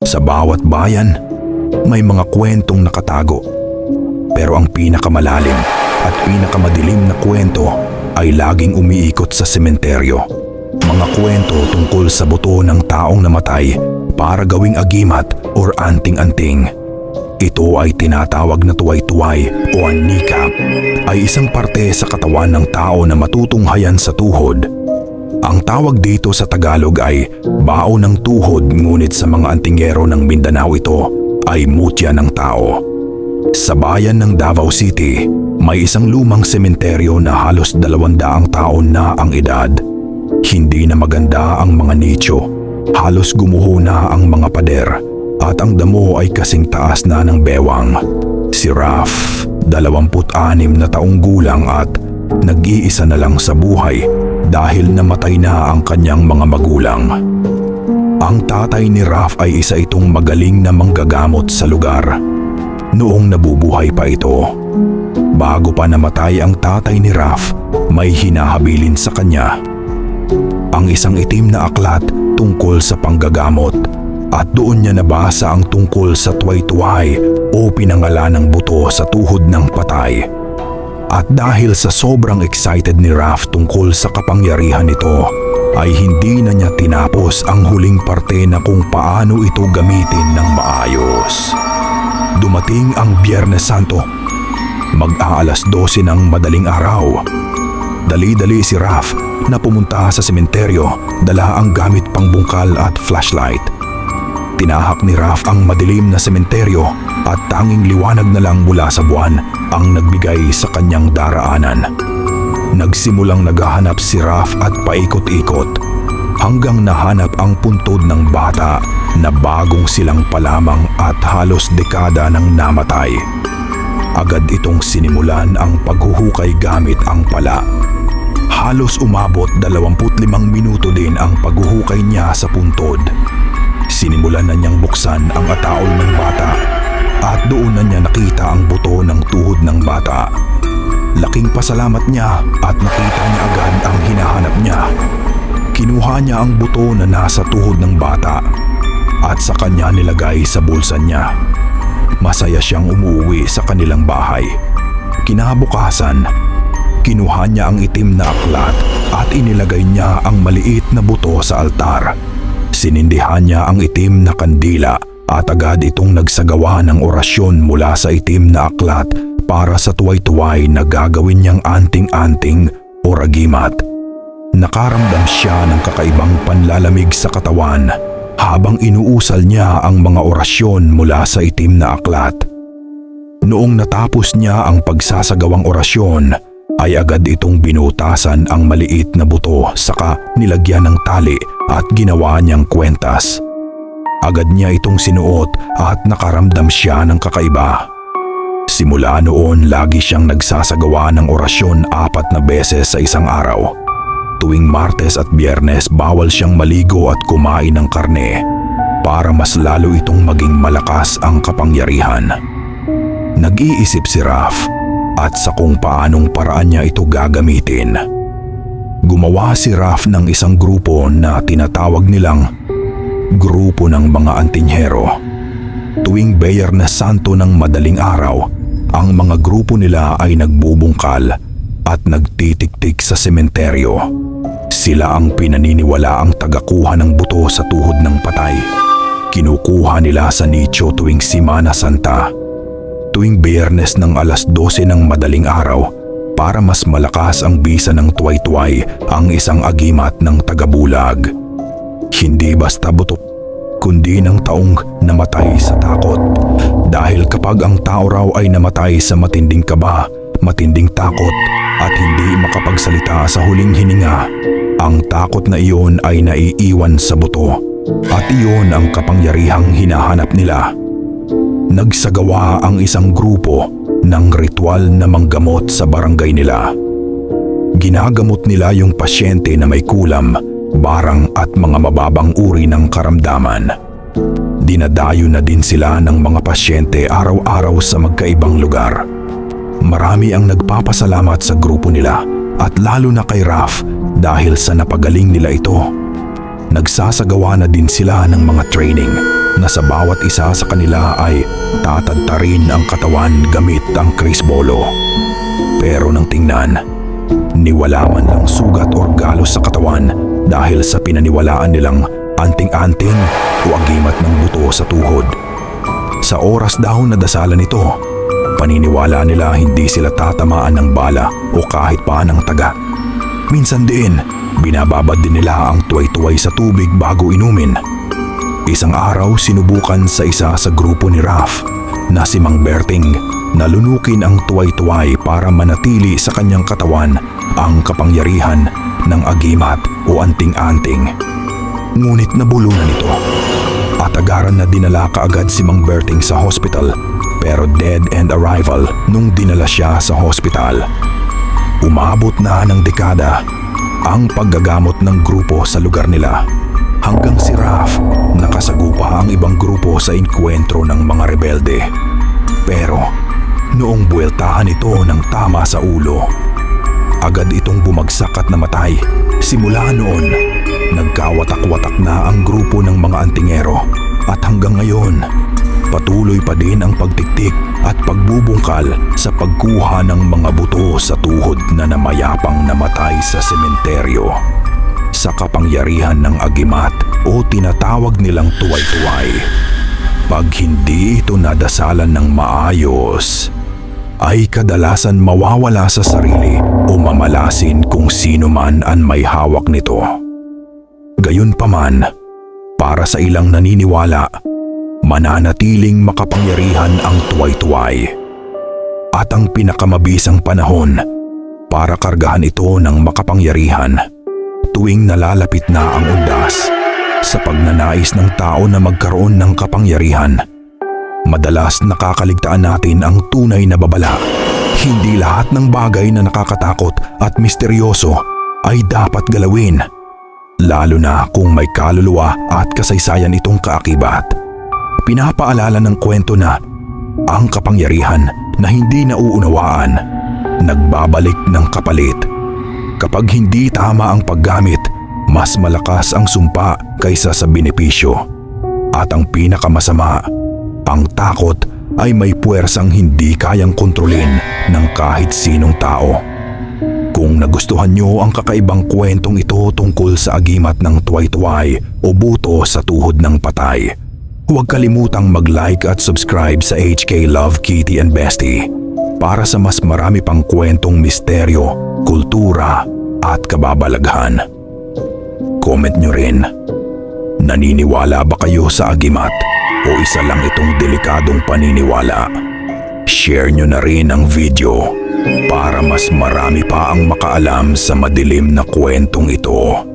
Sa bawat bayan, may mga kwentong nakatago. Pero ang pinakamalalim at pinakamadilim na kwento ay laging umiikot sa sementeryo. Mga kwento tungkol sa buto ng taong namatay para gawing agimat or anting-anting. Ito ay tinatawag na tuway-tuway o anika ay isang parte sa katawan ng tao na matutunghayan sa tuhod. Ang tawag dito sa Tagalog ay bao ng tuhod ngunit sa mga antingero ng Mindanao ito ay mutya ng tao. Sa bayan ng Davao City, may isang lumang sementeryo na halos dalawandaang taon na ang edad. Hindi na maganda ang mga nicho. Halos gumuho na ang mga pader at ang damo ay kasing taas na ng bewang. Si Raf, 26 na taong gulang at nag-iisa na lang sa buhay dahil namatay na ang kanyang mga magulang. Ang tatay ni Raf ay isa itong magaling na manggagamot sa lugar. Noong nabubuhay pa ito, bago pa namatay ang tatay ni Raf, may hinahabilin sa kanya. Ang isang itim na aklat tungkol sa panggagamot at doon niya nabasa ang tungkol sa tuway-tuway o pinangalan ng buto sa tuhod ng patay. At dahil sa sobrang excited ni Raf tungkol sa kapangyarihan nito, ay hindi na niya tinapos ang huling parte na kung paano ito gamitin ng maayos. Dumating ang Biyernes Santo. Mag-aalas 12 ng madaling araw. Dali-dali si Raf na pumunta sa sementeryo dala ang gamit pangbungkal at flashlight. Tinahak ni Raf ang madilim na sementeryo at tanging liwanag na lang mula sa buwan ang nagbigay sa kanyang daraanan. Nagsimulang naghahanap si Raf at paikot-ikot hanggang nahanap ang puntod ng bata na bagong silang palamang at halos dekada nang namatay. Agad itong sinimulan ang paghuhukay gamit ang pala. Halos umabot 25 minuto din ang paghuhukay niya sa puntod. Sinimulan na niyang buksan ang ataol ng bata at doon na niya nakita ang buto ng tuhod ng bata. Laking pasalamat niya at nakita niya agad ang hinahanap niya. Kinuha niya ang buto na nasa tuhod ng bata at sa kanya nilagay sa bulsa niya. Masaya siyang umuwi sa kanilang bahay. Kinabukasan, kinuha niya ang itim na aklat at inilagay niya ang maliit na buto sa altar. Sinindihan niya ang itim na kandila at agad itong nagsagawa ng orasyon mula sa itim na aklat para sa tuway-tuway na gagawin niyang anting-anting o ragimat. Nakaramdam siya ng kakaibang panlalamig sa katawan habang inuusal niya ang mga orasyon mula sa itim na aklat. Noong natapos niya ang pagsasagawang orasyon, ay agad itong binutasan ang maliit na buto saka nilagyan ng tali at ginawa niyang kwentas. Agad niya itong sinuot at nakaramdam siya ng kakaiba. Simula noon lagi siyang nagsasagawa ng orasyon apat na beses sa isang araw. Tuwing Martes at Biyernes bawal siyang maligo at kumain ng karne para mas lalo itong maging malakas ang kapangyarihan. Nag-iisip si Raf at sa kung paanong paraan niya ito gagamitin. Gumawa si Raf ng isang grupo na tinatawag nilang Grupo ng mga Antinyero. Tuwing Biyernes Santo ng madaling araw, ang mga grupo nila ay nagbubungkal at nagtitiktik sa sementeryo. Sila ang pinaniniwala ang tagakuha ng buto sa tuhod ng patay. Kinukuha nila sa nicho tuwing Simana Santa. Tuwing biyernes ng alas 12 ng madaling araw para mas malakas ang bisa ng tuway-tuway ang isang agimat ng tagabulag. Hindi basta buto kundi ng taong namatay sa takot. Dahil kapag ang tao raw ay namatay sa matinding kaba, matinding takot at hindi makapagsalita sa huling hininga, ang takot na iyon ay naiiwan sa buto at iyon ang kapangyarihang hinahanap nila. Nagsagawa ang isang grupo ng ritual na manggamot sa barangay nila. Ginagamot nila yung pasyente na may kulam, barang at mga mababang uri ng karamdaman. Dinadayo na din sila ng mga pasyente araw-araw sa magkaibang lugar. Marami ang nagpapasalamat sa grupo nila at lalo na kay Raf dahil sa napagaling nila ito. Nagsasagawa na din sila ng mga training na sa bawat isa sa kanila ay tatadtarin ang katawan gamit ang krisbolo. Pero nang tingnan, niwala man lang sugat or galos sa katawan dahil sa pinaniwalaan nilang anting-anting o agimat ng buto sa tuhod. Sa oras daw na dasalan nito, paniniwala nila hindi sila tatamaan ng bala o kahit pa ng taga. Minsan din, binababad din nila ang tuway-tuway sa tubig bago inumin. Isang araw sinubukan sa isa sa grupo ni Raf na si Mang Berting na lunukin ang tuway-tuway para manatili sa kanyang katawan ang kapangyarihan ng agimat o anting-anting. Ngunit nabulunan ito at agaran na dinala kaagad si Mang Berting sa hospital pero dead end arrival nung dinala siya sa hospital. Umabot na ng dekada ang paggagamot ng grupo sa lugar nila hanggang si Raf nakasagupa ang ibang grupo sa inkwentro ng mga rebelde. Pero noong buweltahan ito ng tama sa ulo, agad itong bumagsak at namatay. Simula noon, nagkawatak-watak na ang grupo ng mga antingero at hanggang ngayon, patuloy pa din ang pagtiktik at pagbubungkal sa pagkuha ng mga buto sa tuhod na namayapang namatay sa sementeryo. Sa kapangyarihan ng agimat o tinatawag nilang tuway-tuway. Pag hindi ito nadasalan ng maayos, ay kadalasan mawawala sa sarili o mamalasin kung sino man ang may hawak nito. Gayunpaman, para sa ilang naniniwala, mananatiling makapangyarihan ang tuway-tuway. At ang pinakamabisang panahon para kargahan ito ng makapangyarihan tuwing nalalapit na ang undas sa pagnanais ng tao na magkaroon ng kapangyarihan. Madalas nakakaligtaan natin ang tunay na babala. Hindi lahat ng bagay na nakakatakot at misteryoso ay dapat galawin. Lalo na kung may kaluluwa at kasaysayan itong kaakibat. Pinapaalala ng kwento na ang kapangyarihan na hindi nauunawaan nagbabalik ng kapalit. Kapag hindi tama ang paggamit, mas malakas ang sumpa kaysa sa benepisyo. At ang pinakamasama, ang takot ay may puwersang hindi kayang kontrolin ng kahit sinong tao. Kung nagustuhan nyo ang kakaibang kwentong ito tungkol sa agimat ng tuway-tuway o buto sa tuhod ng patay, huwag kalimutang mag-like at subscribe sa HK Love Kitty and Bestie para sa mas marami pang kwentong misteryo, kultura at kababalaghan. Comment nyo rin. Naniniwala ba kayo sa agimat o isa lang itong delikadong paniniwala? Share nyo na rin ang video para mas marami pa ang makaalam sa madilim na kwentong ito.